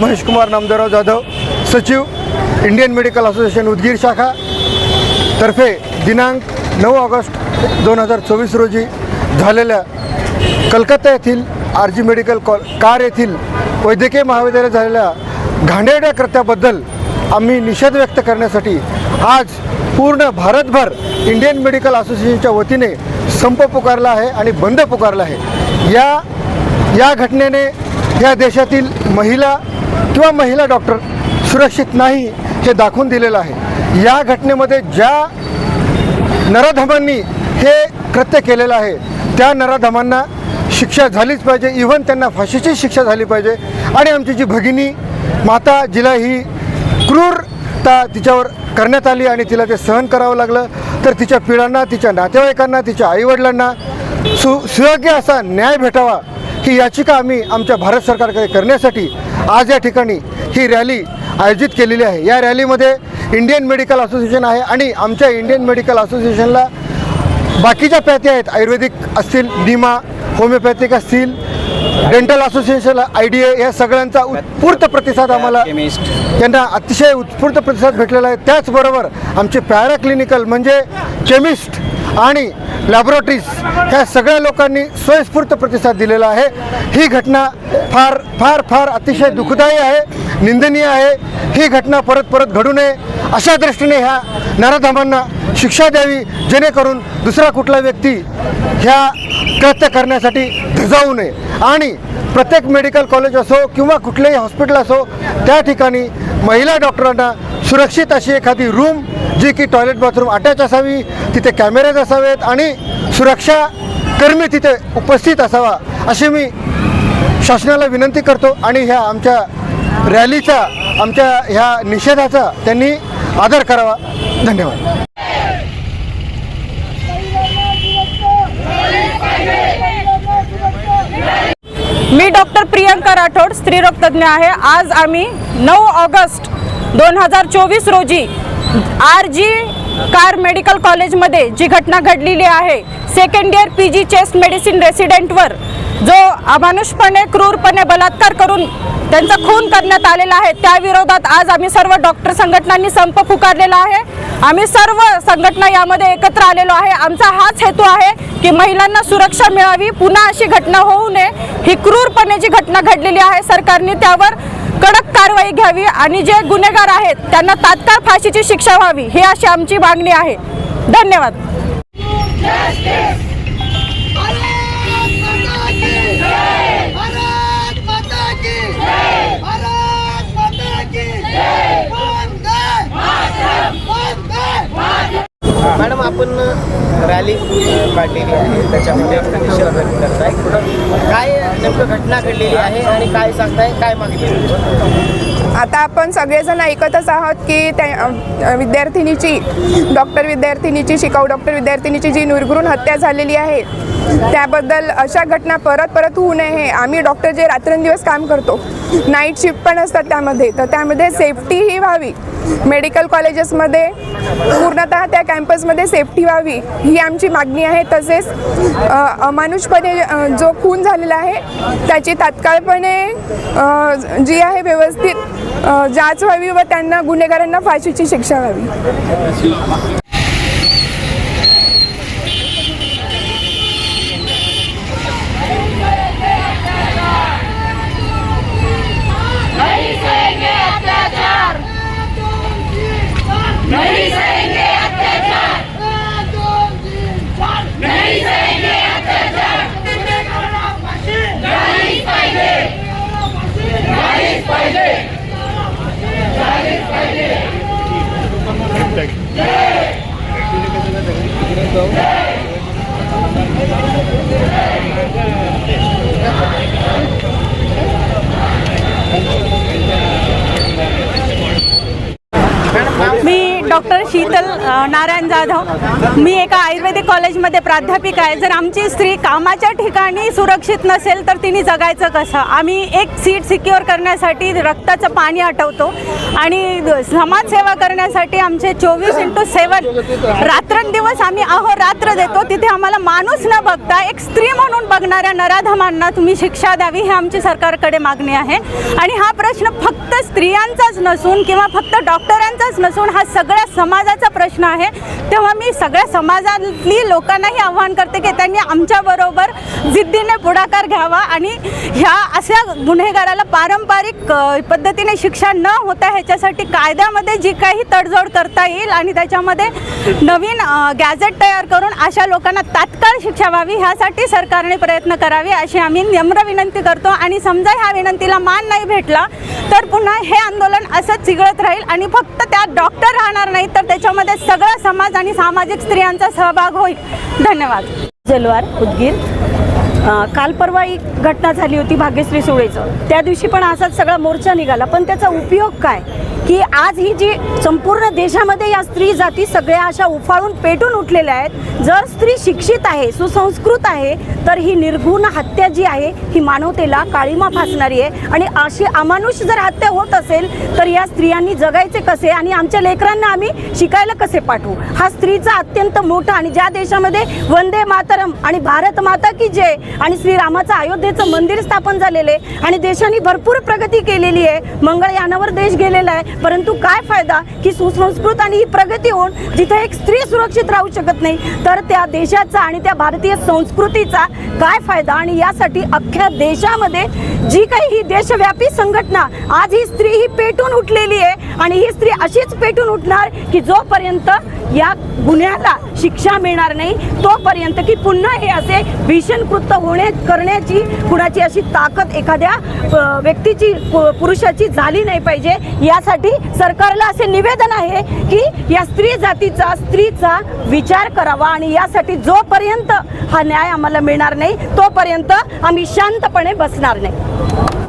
महेश कुमार नामदेवराव जाधव सचिव Indian medical association Udgir शाखा तर्फे दिनांक नऊ ऑगस्ट दोन हजार चोवीस रोजी झालेल्या कलकत्ता येथील R G medical college Kar येथील वैद्यकीय महाविद्यालयात झालेल्या घाणेरड्या कृत्याबद्दल आम्ही निषेध व्यक्त करण्यासाठी आज पूर्ण भारतभर इंडियन मेडिकल असोसिएशनच्या वतीने संप पुकारला आहे आणि बंद पुकारला आहे. या या घटनेने या देशातील महिला किंवा महिला डॉक्टर सुरक्षित नाही हे दाखवून दिलेलं आहे. या घटनेमध्ये ज्या नराधमांनी हे कृत्य केलेलं आहे त्या नराधमांना शिक्षा झालीच पाहिजे. इव्हन त्यांना फाशीची शिक्षा झाली पाहिजे. आणि आमची जी भगिनी माता जिला ही क्रूरता तिच्यावर करण्यात आली आणि तिला ते सहन करावं लागलं तर तिच्या पिढ्यांना तिच्या नातेवाईकांना तिच्या आईवडिलांना सु सुयोग्य असा न्याय भेटावा ही याचिका आम्ही आमच्या भारत सरकारकडे करण्यासाठी आज या ठिकाणी ही रॅली आयोजित केलेली आहे. या रॅलीमध्ये इंडियन मेडिकल असोसिएशन आहे आणि आमच्या इंडियन मेडिकल असोसिएशनला बाकीच्या पॅथी आहेत. आयुर्वेदिक असतील निमा होमिओपॅथिक असतील dental association I D A या सगळ्यांचा उत्स्फूर्त प्रतिसाद आम्हाला त्यांना अतिशय उत्स्फूर्त प्रतिसाद भेटलेला आहे. त्याचबरोबर आमचे पॅरा क्लिनिकल म्हणजे केमिस्ट आणि लॅबोरेटरीज ह्या सगळ्या लोकांनी स्वयंस्फूर्त प्रतिसाद दिलेला आहे. ही घटना फार फार फार अतिशय दुःखदायी आहे निंदनीय आहे. ही घटना परत परत घडू नये अशा दृष्टीने ह्या नराधामांना शिक्षा द्यावी जेणेकरून दुसरा कुठला व्यक्ती ह्या कृत्य करण्यासाठी धजावू नये. आणि प्रत्येक मेडिकल कॉलेज असो किंवा कुठलेही हॉस्पिटल असो त्या ठिकाणी महिला डॉक्टरांना सुरक्षित अशी एखादी रूम जी की टॉयलेट बाथरूम अटॅच असावी तिथे कॅमेरेज असावेत आणि सुरक्षा कर्मी तिथे उपस्थित असावा अशी मी शासनाला विनंती करतो आणि ह्या आमच्या रॅलीचा आमच्या ह्या निषेधाचा त्यांनी आदर करावा. धन्यवाद. मी डॉक्टर प्रियंका राठोड स्त्रीरोग तज्ज्ञ आहे. आज आम्ही नऊ ऑगस्ट दोन हजार चोवीस रोजी आर जी कार मेडिकल कॉलेजमध्ये जी घटना घडलेली आहे second year P G chest medicine रेसिडेंटवर जो अमानुषपणे क्रूरपणे बलात्कार करून त्यांचा खून करण्यात आलेला आहे त्याविरोधात आज आम्ही सर्व डॉक्टर संघटनांनी संप पुकारलेला आहे. आम्ही सर्व संघटना यामध्ये एकत्र आलेलो आहे. आमचा हाच हेतू आहे की महिलांना सुरक्षा मिळावी. पुन्हा अशी घटना होऊ नये. ही क्रूरपणे जी घटना घडलेली आहे सरकारने त्यावर कडक कारवाई घ्यावी आणि जे गुन्हेगार आहेत त्यांना तात्काळ फाशीची शिक्षा व्हावी ही अशी आमची मागणी आहे. धन्यवाद भारत माता की जय भारत माता की जय वंदे वंदे मॅडम आपण रॅली काढलेली आहे त्याच्यामध्ये आपण करताय. काय नेमकं घटना घडलेली आहे आणि काय सांगताय? काय मागितलं आता आपण सगळेजण ऐकतच आहोत की त्या विद्यार्थिनीची डॉक्टर विद्यार्थिनीची शिकाऊ डॉक्टर विद्यार्थिनीची जी निर्घृण हत्या झालेली आहे त्याबद्दल अशा घटना परत परत होऊ नये. हे आम्ही डॉक्टर जे रात्रंदिवस काम करतो नाईट शिफ्ट पण असतात त्यामध्ये तर त्यामध्ये सेफ्टी ही व्हावी. मेडिकल कॉलेजेसमध्ये पूर्णतः त्या कॅम्पसमध्ये सेफ्टी व्हावी ही आमची मागणी आहे. तसेच अमानुषपणे जो खून झालेला आहे त्याची तात्काळपणे जी आहे व्यवस्थित जाच व्हावी व त्यांना गुन्हेगारांना फाशीची शिक्षा व्हावी. मी डॉक्टर शीतल नारायण जाधव. मी एका आयुर्वेदिक कॉलेजमध्ये प्राध्यापिका आहे. जर आमची स्त्री कामाच्या ठिकाणी सुरक्षित नसेल तर तिने जगायचं कसं? आम्ही एक सीट सिक्युअर करण्यासाठी रक्ताचं पाणी आटवतो आणि समाजसेवा करण्यासाठी आमचे चोवीस इंटू सेवन रात्रंदिवस आम्ही अहोरात्र देतो. तिथे आम्हाला माणूस न बघता एक स्त्री म्हणून बघणाऱ्या नराधमांना तुम्ही शिक्षा द्यावी हे आमची सरकारकडे मागणी आहे. आणि हा प्रश्न फक्त स्त्रियांचाच नसून किंवा फक्त डॉक्टरांचाच नसून हा सगळ्या समाजाचा प्रश्न आहे. तेव्हा मी सगळ्या समाजातली लोकांनाही आव्हान करते की त्यांनी आमच्याबरोबर जिद्दीने पुढाकार घ्यावा आणि ह्या अशा गुन्हेगाराला पारंपरिक पद्धतीने शिक्षा न होता ह्याच्यासाठी कायद्यामध्ये जी काही तडजोड करता येईल आणि त्याच्यामध्ये नवीन गॅझेट तयार करून अशा लोकांना तात्काळ शिक्षा व्हावी ह्यासाठी सरकारने प्रयत्न करावे अशी आम्ही नम्र विनंती करतो. आणि समजा ह्या विनंतीला मान नाही भेटला तर पुन्हा हे आंदोलन असंच चिघळत राहील आणि फक्त त्यात डॉक्टर राहणार नाही तर त्याच्यामध्ये सगळा समाज आणि सामाजिक स्त्रियांचा सहभाग होईल. धन्यवाद. जलवार उदगीर. काल परवा एक घटना झाली होती भाग्यश्री सुळेचं. त्या दिवशी पण असाच सगळा मोर्चा निघाला. पण त्याचा उपयोग काय? की आज ही जी संपूर्ण देशामध्ये या स्त्री जाती सगळ्या अशा उफाळून पेटून उठलेल्या आहेत. जर स्त्री शिक्षित आहे सुसंस्कृत आहे तर ही निर्घुण हत्या जी आहे ही मानवतेला काळीमा फासणारी आहे. आणि अशी अमानुष जर हत्या होत असेल तर या स्त्रियांनी जगायचे कसे? आणि आमच्या लेकरांना आम्ही शिकायला कसे पाठवू? हा स्त्रीचा अत्यंत मोठा आणि ज्या देशामध्ये वंदे मातरम आणि भारत माता की जय आणि श्रीरामाचं अयोध्येचं मंदिर स्थापन झालेलं आहे आणि देशाने भरपूर प्रगती केलेली आहे. मंगळयानावर देश गेलेला आहे. परंतु काय फायदा की सुसंस्कृत आणि ही प्रगती होऊन जिथे एक स्त्री सुरक्षित राहू शकत नाही तर त्या देशाचा आणि त्या भारतीय संस्कृतीचा काय फायदा? आणि यासाठी अख्ख्या देशामध्ये जी काही ही देशव्यापी संघटना आज ही स्त्री ही पेटून उठलेली आहे. आणि ही स्त्री अशीच पेटून उठणार की जोपर्यंत या गुन्ह्याला शिक्षा मिळणार नाही तोपर्यंत की पुन्हा हे असे भीषण कृत्य होणे करण्याची कुणाची अशी ताकद एखाद्या व्यक्तीची पु- पुरुषाची झाली नाही पाहिजे. यासाठी सरकारला असे निवेदन आहे की या स्त्री जातीचा स्त्रीचा विचार करावा आणि यासाठी जोपर्यंत हा न्याय आम्हाला मिळणार नाही तोपर्यंत आम्ही शांतपणे बसणार नाही.